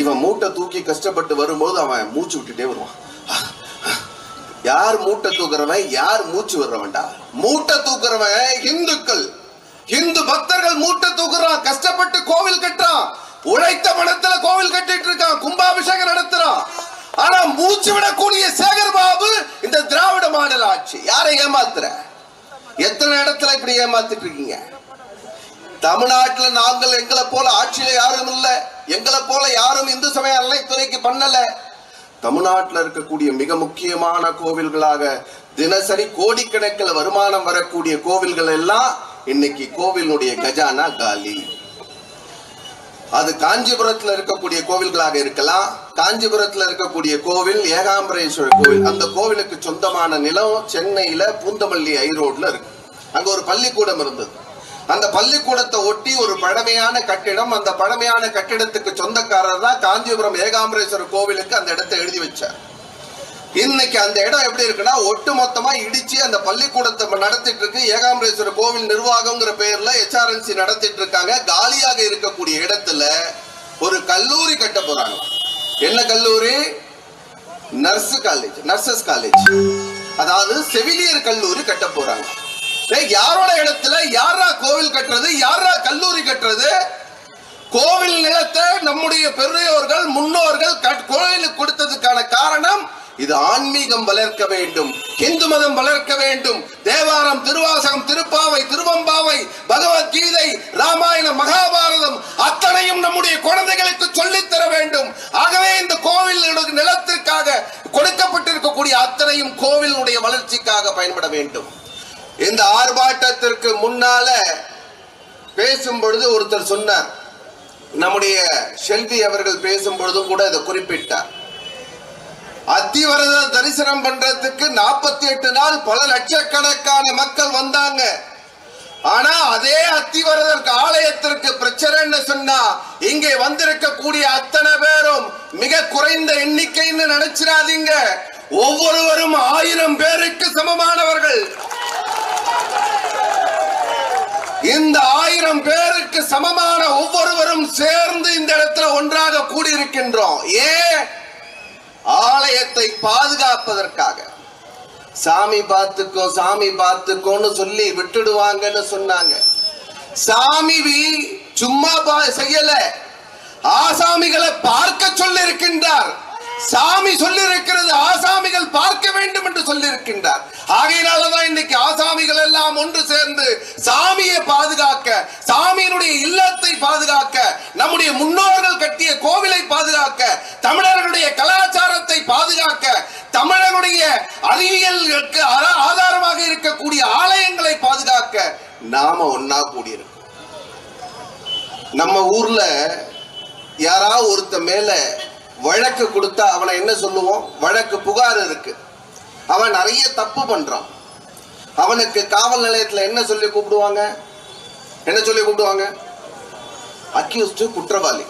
இவன் மூட்டை தூக்கி கஷ்டப்பட்டு வரும்போது அவன் மூச்சு விட்டுட்டே வருவான். யார் மூட்டை தூக்குறவன்? யார் மூச்சு விடுறவன்டா? மூட்டை தூக்குறவன் இந்துக்கள். இந்து பக்தர்கள் மூட்டை தூக்குறான் கஷ்டப்பட்டு கோவில் கட்டுறான். உழைத்த பணத்துல கோவில் கட்டிட்டு இருக்கான் கும்பாபிஷேகம் நடத்துறான். ஆனா மூச்சு விடக்கூடிய சேகர் பாபு இந்த திராவிட மாடல் ஆட்சி. யாரை ஏமாத்துற? எத்தனை இடத்துல இப்படி ஏமாத்திட்டு இருக்கீங்க? தமிழ்நாட்டுல நாங்கள் எங்களை போல ஆட்சியில யாரும் இல்ல. எங்களை போல யாரும் இந்து சமய அறநிலைத்துறைக்கு பண்ணல. தமிழ்நாட்டுல இருக்கக்கூடிய மிக முக்கியமான கோவில்களாக தினசரி கோடிக்கணக்கில் வருமானம் வரக்கூடிய கோவில்கள் எல்லாம் இன்னைக்கு கோவிலுடைய கஜானா காலி. அது காஞ்சிபுரத்துல இருக்கக்கூடிய கோவில்களாக இருக்கலாம். காஞ்சிபுரத்துல இருக்கக்கூடிய கோவில் ஏகாம்பரேஸ்வரர் கோவில் அந்த கோவிலுக்கு சொந்தமான நிலம் சென்னையில பூந்தமல்லி ஐரோட்ல இருக்கு. அங்க ஒரு பள்ளிக்கூடம் இருந்தது. அந்த பள்ளிக்கூடத்தை ஒட்டி ஒரு பழமையான கட்டிடம் அந்த பழமையான கட்டிடத்துக்கு சொந்தக்காரர் தான் காஞ்சிபுரம் ஏகாம்பரேஸ்வரர் கோவிலுக்கு அந்த இடத்தை எழுதி வச்சார். இன்னைக்கு அந்த இடம் எப்படி இருக்குன்னா ஒட்டு மொத்தமா இடிச்சு அந்த பள்ளிக்கூடத்தை நடத்திட்டு இருக்கு. ஏகாம்பரேஸ்வரர் கோவில் நிர்வாகம்ங்கிற பேர்ல எச்ஆர்என்சி நடத்திட்டு இருக்காங்க. காலியாக இருக்கக்கூடிய இடத்துல ஒரு கல்லூரி கட்ட போறாங்க. என்ன கல்லூரி? நர்ஸ் காலேஜ் நர்சஸ் காலேஜ் அதாவது செவிலியர் கல்லூரி கட்ட போறாங்க. யாரோட இடத்துல யாரா கோவில் கட்டுறது யாரா கல்லூரி கட்டுறது? கோவில் நிலத்தை நம்முடைய பெரியோர்கள் முன்னோர்கள் கட்- கோயிலுக்கு கொடுத்ததுக்கான காரணம் இது ஆன்மீகம் வளர்க்க வேண்டும் இந்து மதம் வளர்க்க வேண்டும். தேவாரம் திருவாசகம் திருப்பாவை திருவம்பாவை பகவத்கீதை ராமாயணம் மகாபாரதம் அத்தனையும் நம்முடைய குழந்தைகளுக்கு சொல்லித் தர வேண்டும். ஆகவே இந்த கோவில் நிலத்திற்காக கொடுக்கப்பட்டிருக்கக்கூடிய அத்தனையும் கோவிலுடைய வளர்ச்சிக்காக பயன்பட வேண்டும். இந்த ஆர்ப்பாட்டத்திற்கு முன்னால பேசும் பொழுது ஒருத்தர் சொன்னார். நம்முடைய செல்வி அவர்கள் பேசும் பொழுதும் கூட இதை குறிப்பிட்டார். அத்திவரத தரிசனம் பண்றதுக்கு நாற்பத்தி எட்டு நாள் பல லட்சக்கணக்கான மக்கள் வந்தாங்க. ஆனா அதே அத்திவரதர் ஆலயத்திற்கு பிரச்சனைன்னு சொன்னா இங்கே வந்திருக்கக்கூடிய அத்தனை பேரும் மிக குறைந்த எண்ணிக்கைன்னு நினைச்சிடாதீங்க ஒவ்வொருவரும் ஆயிரம் பேருக்கு சமமானவர்கள். இந்த ஆயிரம் பேருக்கு சமமான ஒவ்வொருவரும் சேர்ந்து இந்த இடத்துல ஒன்றாக கூடியிருக்கின்றோம். ஏன் ஆலயத்தை பாதுகாப்பதற்காக. சாமி பார்த்துக்கோ சாமி பார்த்துக்கோன்னு சொல்லி விட்டுடுவாங்கன்னு சொன்னாங்க. சாமி சும்மா பா- செய்யல. ஆசாமிகளை பார்க்க சொல்லி இருக்கின்றார் சாமி சொல்லி இருக்கிறது ஆசாமிகள் பார்க்க வேண்டும் என்று சொல்லியிருக்கின்றார். ஆகையினாலதான் இன்னைக்கு ஆசாமிகள் எல்லாம் ஒன்று சேர்ந்து சாமியை பாதுகாக்க சாமியினுடைய இல்லத்தை பாதுகாக்க நம்முடைய முன்னோர்கள் கட்டிய கோவிலை பாதுகாக்க தமிழர்களுடைய கலாச்சாரத்தை பாதுகாக்க தமிழருடைய அறிவியலுக்கு ஆதாரமாக இருக்கக்கூடிய ஆலயங்களை பாதுகாக்க நாம ஒன்னா கூடியிருக்கோம். நம்ம ஊர்ல யாராவது ஒருத்த மேல வழக்கு கொடுத்தா அவனை என்ன சொல்லுவோம்? வழக்கு புகார் இருக்கு. அவன் நிறைய தப்பு பண்றான். அவனுக்கு காவல் நிலையத்தில் என்ன சொல்லி கூப்பிடுவாங்க? என்ன சொல்லி கூப்பிடுவாங்க? அக்யூஸ்டு குற்றவாளி.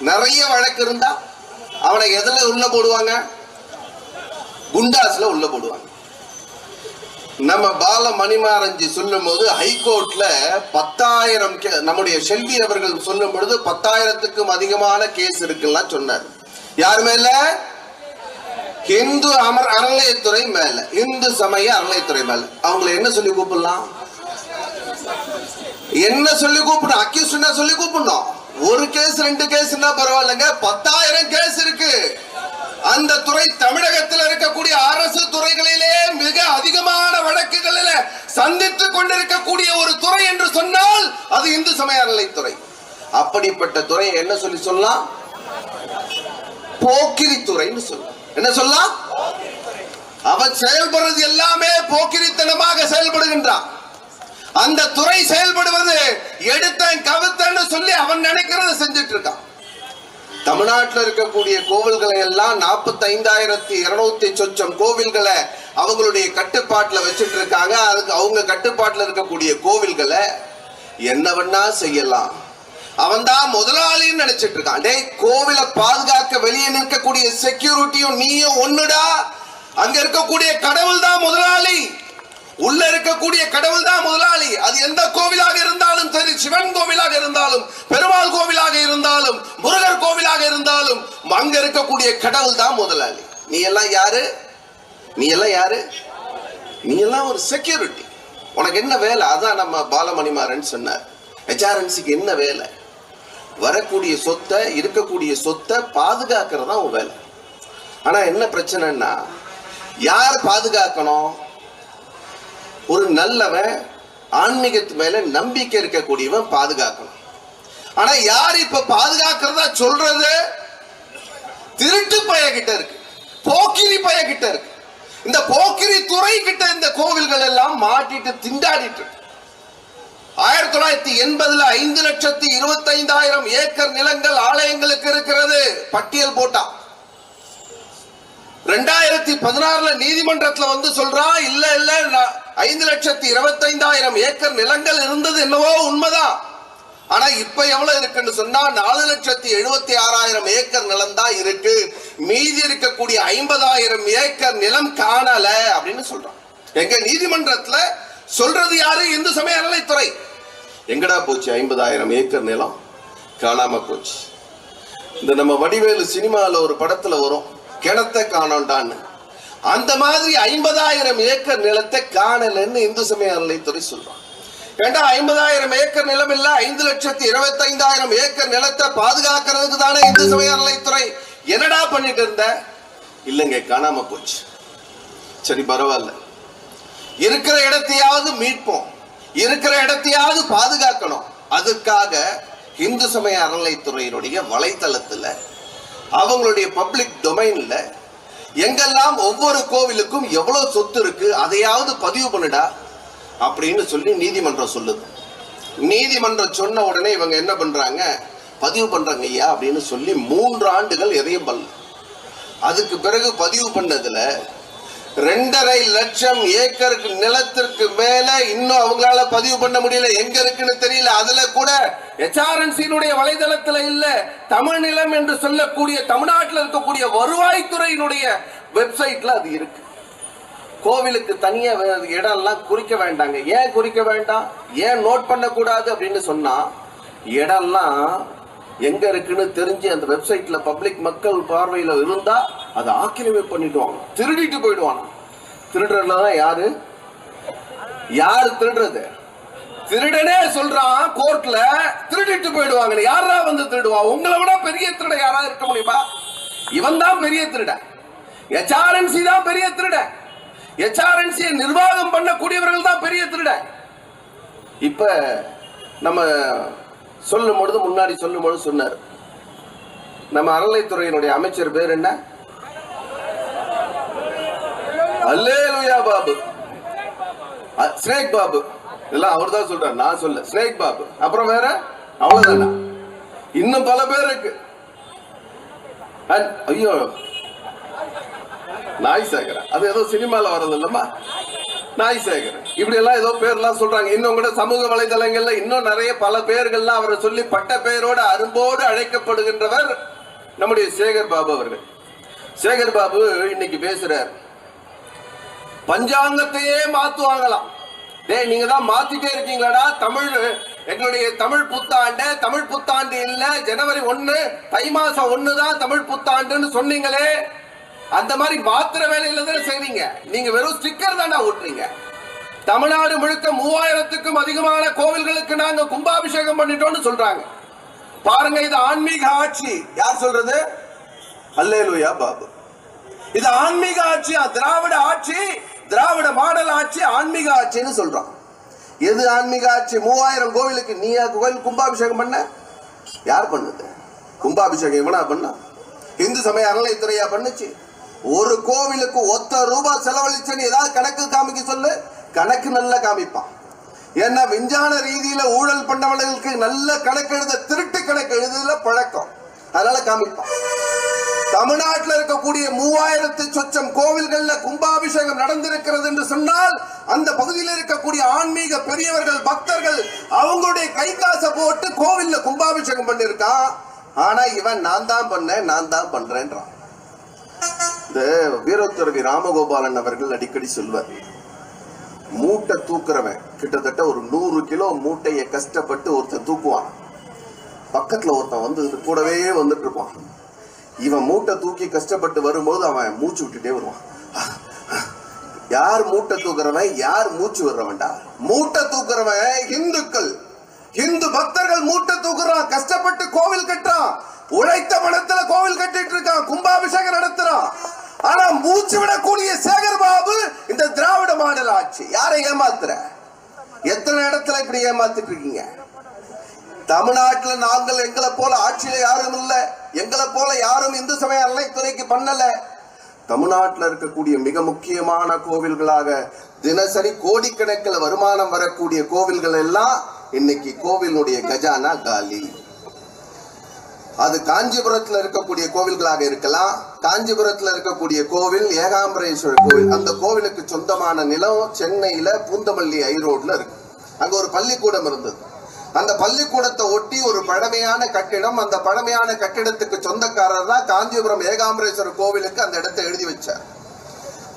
நிறைய வழக்கு இருந்தா அவனை எதுல உள்ள போடுவாங்க? குண்டாஸ்ல உள்ள போடுவாங்க. நம்ம பால மணிமாரஞ்சி சொல்லும் போது ஹைகோர்ட்ல பத்தாயிரம் கே- நம்முடைய செல்வி அவர்கள் சொல்லும் பொழுது பத்தாயிரத்துக்கும் அதிகமான கேஸ் இருக்குல்லாம் சொன்னார். யார் மேல? இந்து அமர் அறநிலையத்துறை மேல. இந்து சமய அறநிலையத்துறை மேல. அவங்களை என்ன சொல்லி கூப்பிடலாம்? என்ன சொல்லி கூப்பிடணும்? அக்யூஸ்டா சொல்லி கூப்பிடணும். ஒரு கேஸ் ரெண்டு கேஸ்னா பரவாயில்லைங்க. பத்தாயிரம் கேஸ் இருக்கு. அந்த துறை தமிழகத்தில் இருக்கக்கூடிய அரசு துறைகளிலே மிக அதிகமான வழக்குகளில் சந்தித்து கொண்டிருக்கக்கூடிய ஒரு துறை என்று சொன்னால் அது இந்து சமய அறநிலைத்துறை அப்படிப்பட்ட துறை என்ன சொல்லி சொல்லலாம்? போக்கிரித்துறைன்னு சொல்ல என்ன சொல்லலாம் அவன் செயல்படுறது எல்லாமே போக்கிரித்தனமாக செயல்படுகின்றான். அந்த துறை செயல்படுவது எடுத்தேன் கவுத்தன்னு சொல்லி அவன் நினைக்கிறத செஞ்சுட்டு இருக்கான். தமிழ்நாட்டில் இருக்கக்கூடிய கோவில்களை எல்லாம் நாற்பத்தி ஐந்தாயிரத்தி இருநூத்தி சொச்சம் கோவில்களை அவங்களுடைய கட்டுப்பாட்டில் வச்சுட்டு இருக்காங்க. அதுக்கு அவங்க கட்டுப்பாட்டில் இருக்கக்கூடிய கோவில்களை என்ன செய்யலாம். அவன் தான் முதலாளின்னு நினைச்சிட்டு இருக்கான். டேய் கோவிலை பாதுகாக்க வெளியே நிற்கக்கூடிய செக்யூரிட்டியும் நீயும் ஒண்ணுடா? அங்க இருக்கக்கூடிய கடவுள் தான் முதலாளி. உள்ள இருக்கக்கூடிய கடவுள் தான் முதலாளி. அது எந்த கோவிலாக இருந்தாலும் சரி சிவன் கோவிலாக இருந்தாலும் பெருமாள் கோவிலாக இருந்தாலும் முருகர் கோவிலாக இருந்தாலும் அங்க இருக்கக்கூடிய கடவுள் தான் முதலாளி. நீ எல்லாம் யாரு? நீ எல்லாம் யாரு? நீ எல்லாம் ஒரு செக்யூரிட்டி உனக்கு என்ன வேலை? அதான் நம்ம பாலமணிமாறன் சொன்னார். ஹெச்ஆர்என்சிக்கு என்ன வேலை? வரக்கூடிய சொத்தை இருக்கக்கூடிய சொத்தை பாதுகாக்கிறது தான் உன் வேலை. ஆனால் என்ன பிரச்சனைன்னா யார் பாதுகாக்கணும்? ஒரு நல்லவன் ஆன்மீகத்து மேல நம்பிக்கை இருக்கக்கூடியவன் பாதுகாக்கணும். ஆனா யார் இப்ப பாதுகாக்கிறதா சொல்றது? திருட்டு பைய கிட்ட இருக்கு. போக்கிரி பைய கிட்ட இருக்கு. இந்த போக்கிரி துறை கிட்ட இந்த கோவில்கள் எல்லாம் மாட்டிட்டு திண்டாடிட்டு இருக்கு. ஆயிரத்தி தொள்ளாயிரத்தி எண்பதுல ஐந்து லட்சத்தி இருபத்தி ஐந்தாயிரம் ஏக்கர் நிலங்கள் ஆலயங்களுக்கு இருக்கிறது. பட்டியல் போட்டா. ரெண்டாயிரத்தி பதினாறுல நீதிமன்றத்துல வந்து சொல்றா இல்ல இல்ல ஐந்து லட்சத்தி இருபத்தி ஐந்தாயிரம் ஏக்கர் நிலங்கள் இருந்தது என்னவோ உண்மைதான் ஆனா இப்ப எவ்வளவு இருக்குன்னு சொன்னா நாலு லட்சத்தி எழுபத்தி ஆறாயிரம் ஏக்கர் நிலம் தான் இருக்கு. மீதி இருக்கக்கூடிய ஐம்பதாயிரம் ஏக்கர் நிலம் காணல அப்படின்னு சொல்றான். எங்க நீதிமன்றத்துல சொல்றது யாரு? இந்து சமய அறநிலைத்துறை எங்கடா போச்சு? ஐம்பதாயிரம் ஏக்கர் நிலம் காணாம போச்சு. இந்த நம்ம வடிவேலு சினிமாவில் ஒரு படத்துல வரும். கிணத்தை காணோண்டான்னு அந்த மாதிரி ஐம்பதாயிரம் ஏக்கர் நிலத்தை காணலன்னு இந்து சமய அறநிலைத்துறை சொல்றான். ஏண்டா ஐம்பதாயிரம் ஏக்கர் நிலம் இல்ல? ஐந்து லட்சத்தி இருபத்தி ஐந்தாயிரம் ஏக்கர் நிலத்தை பாதுகாக்கிறதுக்கு தானே இந்து சமய அறநிலைத்துறை என்னடா பண்ணிட்டு இருந்த? இல்லைங்க காணாம போச்சு. சரி பரவாயில்ல. இருக்கிற இடத்தையாவது மீட்போம். இருக்கிற இடத்தையாவது பாதுகாக்கணும். அதுக்காக இந்து சமய அறநிலைத்துறையினுடைய வலைத்தளத்தில் அவங்களுடைய பப்ளிக் டொமைனில் எங்கெல்லாம் ஒவ்வொரு கோவிலுக்கும் எவ்வளோ சொத்து இருக்கு அதையாவது பதிவு பண்ணுடா அப்படின்னு சொல்லி நீதிமன்றம் சொல்லுது. நீதிமன்றம் சொன்ன உடனே இவங்க என்ன பண்ணுறாங்க பதிவு பண்ணுறாங்க ஐயா அப்படின்னு சொல்லி மூன்று ஆண்டுகள் எதையும் பண்ணல அதுக்கு பிறகு பதிவு பண்ணதில் ரெண்டரை லட்சம் ஏக்கருக்கு நிலத்திற்கு மேல இன்னும் அவங்களால பதிவு பண்ண முடியல. எங்க இருக்குன்னு தெரியல. அதுல கூட எச்ஆர்என்சியினுடைய வலைதளத்துல இல்ல தமிழ் நிலம் என்று சொல்லக்கூடிய தமிழ்நாட்டில் இருக்கக்கூடிய வருவாய்த்துறையினுடைய வெப்சைட்ல அது இருக்கு. கோவிலுக்கு தனியா இடம்லாம் குறிக்க வேண்டாங்க. ஏன் குறிக்க வேண்டாம்? ஏன் நோட் பண்ணக்கூடாது அப்படின்னு சொன்னா இடம்லாம் எங்க இருக்குன்னு தெரிஞ்சு அந்த வெப்சைட்ல பப்ளிக் மக்கள் பார்வையில இருந்தா அதை ஆக்கிரமிப்பு பண்ணிடுவாங்க. திருடிட்டு போயிடுவாங்க. திருடுறதுனால தான் யாரு? யாரு திருடுறது? திருடனே சொல்றான் கோர்ட்ல திருடிட்டு போயிடுவாங்க யாரா வந்து திருடுவான் உங்களை விட பெரிய திருட யாரா இருக்க முடியுமா? இவன் தான் பெரிய திருட. எச்ஆர்என்சி தான் பெரிய திருட. எச்ஆர்என்சி நிர்வாகம் பண்ணக்கூடியவர்கள் தான் பெரிய திருட. இப்ப நம்ம சொல்லும் பொழுது முன்னாடி சொல்லும் பொழுது சொன்னார். நம்ம அறநிலைத்துறையினுடைய அமைச்சர் பேர் என்ன? அல்லேலுயா பாபு. ஸ்னேக் பாபு. இதெல்லாம் அவர் தான் சொல்றாரு நான் சொல்ல ஸ்னேக் பாபு. அப்புறம் வேற? அவ்வளவுதானா? இன்னும் பல பேர் இருக்கு. ஐயோ. நாய் சேகரன் அது ஏதோ சினிமால வர்றது இல்லம்மா நாய் சேகர் இப்படி எல்லாம் ஏதோ பேர்லாம் சொல்றாங்க. இன்னும் கூட சமூக வலைதளங்கள்ல இன்னும் நிறைய பல பேர்கள்லாம் அவரை சொல்லி பட்ட பெயரோடு அரும்போடு அழைக்கப்படுகின்றவர் நம்முடைய சேகர் பாபு அவர்கள். சேகர் பாபு இன்னைக்கு பேசுறார். பஞ்சாங்கத்தையே மாத்துவாங்களாம். டேய் நீங்க தான் மாத்திட்டே இருக்கீங்களாடா தமிழ் எங்களுடைய தமிழ் புத்தாண்டு தமிழ் புத்தாண்டு இல்ல ஜனவரி ஒன்னு தை மாசம் ஒன்னு தான் தமிழ் புத்தாண்டுன்னு சொன்னீங்களே. அந்த மாதிரி மாத்திர வேலையில தானே செய்றீங்க? நீங்க வெறும் ஸ்டிக்கர் தானே ஓட்டுறீங்க தமிழ்நாடு முழுக்க மூவாயிரத்துக்கும் அதிகமான கோவில்களுக்கு நாங்க கும்பாபிஷேகம் பண்ணிட்டோம்னு சொல்றாங்க. பாருங்க இது ஆன்மீக ஆட்சி. யார் சொல்றது? அல்லேலுயா பாபு. இது ஆன்மீக ஆட்சி திராவிட ஆட்சி திராவிட மாடல் ஆட்சி ஆன்மீக ஆட்சின்னு சொல்றோம். எது ஆன்மீக ஆட்சி? மூவாயிரம் கோவிலுக்கு நீயா கோவில் கும்பாபிஷேகம் பண்ண? யார் பண்ணுது? கும்பாபிஷேகம் எவனா பண்ணா? இந்து சமய அறநிலைத்துறையா பண்ணுச்சு? ஒரு கோவிலுக்கு ஒத்த ரூபாய் செலவழிச்சுன்னு ஏதாவது கணக்கு காமிக்க சொல்லு. கணக்கு நல்லா காமிப்பான். ஏன்னா விஞ்ஞான ரீதியில ஊழல் பண்ணவர்களுக்கு நல்ல கணக்கு எழுத திருட்டு கணக்கு எழுதுல பழக்கம். அதனால காமிப்பான். தமிழ்நாட்டில் இருக்கக்கூடிய மூவாயிரத்து சொச்சம் கோவில்கள்ல கும்பாபிஷேகம் நடந்திருக்கிறது என்று சொன்னால் அந்த பகுதியில் இருக்கக்கூடிய ஆன்மீக பெரியவர்கள் பக்தர்கள் அவங்களுடைய கை காசை போட்டு கோவில்ல கும்பாபிஷேகம் பண்ணிருக்கான் ஆனா இவன் நான் தான் பண்ணேன் நான் தான் பண்றேன்றான். இந்த வீரத்துறவி ராமகோபாலன் அவர்கள் அடிக்கடி சொல்வார் மூட்டை தூக்குறவன் கிட்டத்தட்ட ஒரு நூறு கிலோ மூட்டையை கஷ்டப்பட்டு ஒருத்தன் தூக்குவான். பக்கத்துல ஒருத்தன் வந்து கூடவே வந்துட்டு இருப்பான். இவன் மூட்டை தூக்கி கஷ்டப்பட்டு வரும்போது அவன் மூச்சு விட்டுட்டே வருவான். யார் மூட்டை தூக்குறவன்? யார் மூச்சு விடுறவன்டா? மூட்டை தூக்குறவன் இந்துக்கள் இந்து பக்தர்கள் மூட்டை தூக்குறான் கஷ்டப்பட்டு கோவில் கட்டுறான் உழைத்த பணத்துல கோவில் கட்டிட்டு இருக்கான் கும்பாபிஷேகம் நடத்துறான் ஆனா மூச்சு விடக்கூடிய சேகர் பாபு இந்த திராவிட ஆச்சு. யாரை ஏமாத்துற? எத்தனை இடத்துல இப்படி ஏமாத்திட்டு இருக்கீங்க? தமிழ்நாட்டில் நாங்கள் எங்களை போல ஆட்சியில் யாரும் இல்லை. எங்களை போல யாரும் இந்து சமய அறநிலைத்துறைக்கு பண்ணல. தமிழ்நாட்டில் இருக்கக்கூடிய மிக முக்கியமான கோவில்களாக தினசரி கோடிக்கணக்கில் வருமானம் வரக்கூடிய கோவில்கள் எல்லாம் இன்னைக்கு கோவிலுடைய கஜானா காலி. அது காஞ்சிபுரத்துல இருக்கக்கூடிய கோவில்களாக இருக்கலாம். காஞ்சிபுரத்துல இருக்கக்கூடிய கோவில் ஏகாம்பரேஸ்வரர் கோவில். அந்த கோவிலுக்கு சொந்தமான நிலம் சென்னையில பூந்தமல்லி ஐரோட்ல இருக்கு. அங்க ஒரு பள்ளிக்கூடம் இருந்தது. அந்த பள்ளிக்கூடத்தை ஒட்டி ஒரு பழமையான கட்டிடம். அந்த பழமையான கட்டிடத்துக்கு சொந்தக்காரர் தான் காஞ்சிபுரம் ஏகாம்பரேஸ்வரர் கோவிலுக்கு அந்த இடத்தை எழுதி வச்சார்.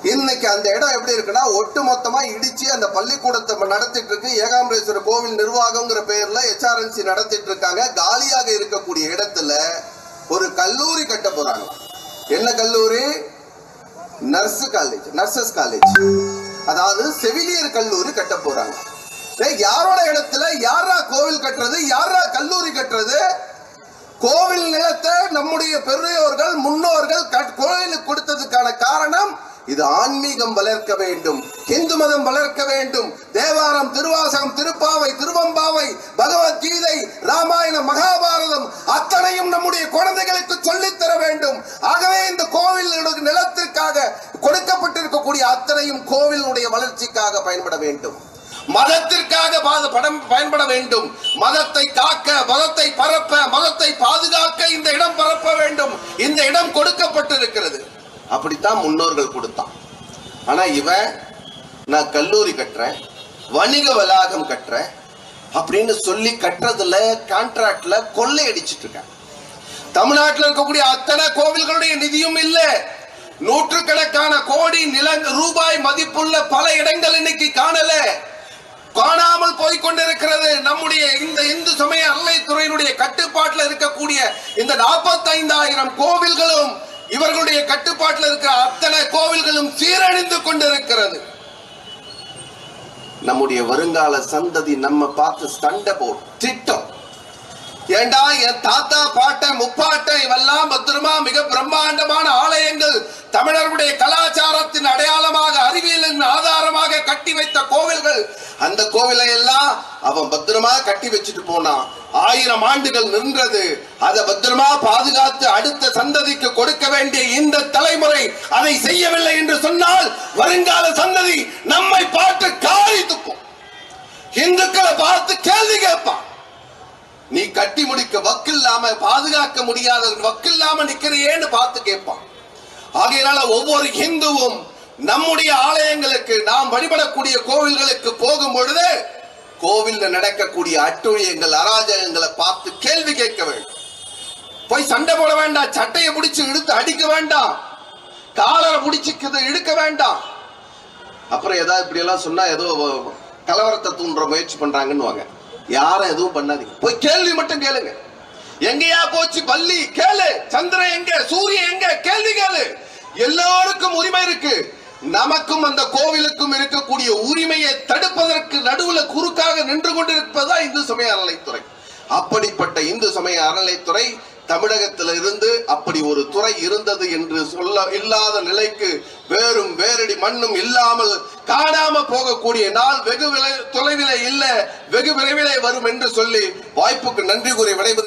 இன்னைக்கு அந்த இடம் எப்படி இருக்குன்னா ஒட்டு மொத்தமா இடிச்சு அந்த பள்ளிக்கூடத்தை நடத்திட்டு இருக்கு. ஏகாம்பரேஸ்வரர் கோவில் நிர்வாகம்ங்கிற பெயர்ல எச்ஆர்என்சி நடத்திட்டு இருக்காங்க. காலியாக இருக்கக்கூடிய இடத்துல ஒரு கல்லூரி கட்ட போறாங்க. என்ன கல்லூரி? நர்ஸ் காலேஜ் நர்சஸ் காலேஜ் அதாவது செவிலியர் கல்லூரி கட்ட போறாங்க. யாரோட இடத்துல? யாரா கோவில் கட்டுறது? யாரா கல்லூரி கட்டுறது? கோவில் நிலத்தை நம்முடைய பெரியோர்கள் முன்னோர்கள் கட்- கோயிலுக்கு கொடுத்தது ஆன்மீகம் வளர்க்க வேண்டும் இந்து மதம் வளர்க்க வேண்டும் தேவாரம் திருவாசகம் திருப்பாவை திருவம்பாவை பகவத்கீதை ராமாயணம் மகாபாரதம் அத்தனையும் நம்முடைய குழந்தைகளுக்கு சொல்லித் தர வேண்டும். ஆகவே இந்த கோவில் நிலத்திற்காக கொடுக்கப்பட்டிருக்கக்கூடிய அத்தனையும் கோவிலுடைய வளர்ச்சிக்காக பயன்பட வேண்டும். மதத்திற்காக பாது- படம் பயன்பட வேண்டும். மதத்தை காக்க மதத்தை பரப்ப மதத்தை பாதுகாக்க இந்த இடம் பரப்ப வேண்டும். இந்த இடம் கொடுக்கப்பட்டிருக்கிறது. அப்படித்தான் முன்னோர்கள் கொடுத்தான். ஆனா இவன் நான் கல்லூரி கட்டுறேன் வணிக வளாகம் கட்டுறேன் அப்படின்னு சொல்லி கட்டுறதுல கான்ட்ராக்ட்ல கொள்ளை அடிச்சிட்டு இருக்கான். தமிழ்நாட்டில் இருக்கக்கூடிய அத்தனை கோவில்களுடைய நிதியும் இல்லை. நூற்றுக்கணக்கான கோடி நில ரூபாய் மதிப்புள்ள பல இடங்கள் இன்னைக்கு காணல. காணாமல் போய் கொண்டிருக்கிறது நம்முடைய இந்த இந்து சமய அல்லைத்துறையினுடைய கட்டுப்பாட்டில் இருக்கக்கூடிய இந்த நாற்பத்தைந்தாயிரம் கோவில்களும் இவர்களுடைய கட்டுப்பாட்டில் இருக்கிற அத்தனை கோவில்களும் சீரழிந்து கொண்டிருக்கிறது. நம்முடைய வருங்கால சந்ததி நம்ம பார்த்து சண்டை போடும் திட்டம். ஏண்டா என் தாத்தா பாட்டை முப்பாட்டை இவெல்லாம் பத்திரமா மிக பிரம்மாண்டமான ஆலயங்கள் தமிழர்களுடைய கலாச்சாரத்தின் அடையாளமாக அறிவியலின் ஆதாரமாக கட்டி வைத்த கோவில்கள். அந்த கோவிலை எல்லாம் அவன் பத்திரமா கட்டி வச்சுட்டு போனான். ஆயிரம் ஆண்டுகள் நின்றது. அதை பத்திரமா பாதுகாத்து அடுத்த சந்ததிக்கு கொடுக்க வேண்டிய இந்த தலைமுறை அதை செய்யவில்லை என்று சொன்னால் வருங்கால சந்ததி நம்மை பார்த்து காரி துப்பும். இந்துக்களை பார்த்து கேள்வி கேட்பான். நீ கட்டி முடிக்க வக்கில்லாம பாதுகாக்க முடியாத வக்கில்லாம நிக்கிறியேன்னு பார்த்து கேட்பான். ஆகையினால ஒவ்வொரு இந்துவும் நம்முடைய ஆலயங்களுக்கு நாம் வழிபடக்கூடிய கோவில்களுக்கு போகும் பொழுது கோவில்ல நடக்கக்கூடிய அட்டுழியங்கள் அராஜகங்களை பார்த்து கேள்வி கேட்க வேண்டும். போய் சண்டை போட வேண்டாம் சட்டையை பிடிச்சு இழுத்து அடிக்க வேண்டாம் காலரை பிடிச்சு இழுக்க வேண்டாம். அப்புறம் ஏதாவது இப்படி எல்லாம் சொன்னா ஏதோ கலவரத்தை தூண்டுற முயற்சி பண்றாங்கன்னு வாங்க யாரும் எதுவும் பண்ணாதீங்க. போய் கேள்வி மட்டும் கேளுங்க. எங்கயா போச்சு? பள்ளி. கேளு. சந்திரன் எங்க? சூரியன் எங்க? கேள்வி கேளு. எல்லோருக்கும் உரிமை இருக்கு. நமக்கும் அந்த கோவிலுக்கும் இருக்கக்கூடிய உரிமையை தடுப்பதற்கு நடுவுல குறுக்காக நின்று கொண்டிருப்பதா இந்து சமய அறநிலைத்துறை அப்படிப்பட்ட இந்து சமய அறநிலைத்துறை தமிழகத்தில் இருந்து அப்படி ஒரு துறை இருந்தது என்று சொல்ல இல்லாத நிலைக்கு வேறும் வேரடி மண்ணும் இல்லாமல் காணாம போகக்கூடிய நாள் வெகு விலை தொலைவிலே இல்ல வெகு விரைவிலே வரும் என்று சொல்லி வாய்ப்புக்கு நன்றி கூறி விடைபெறும்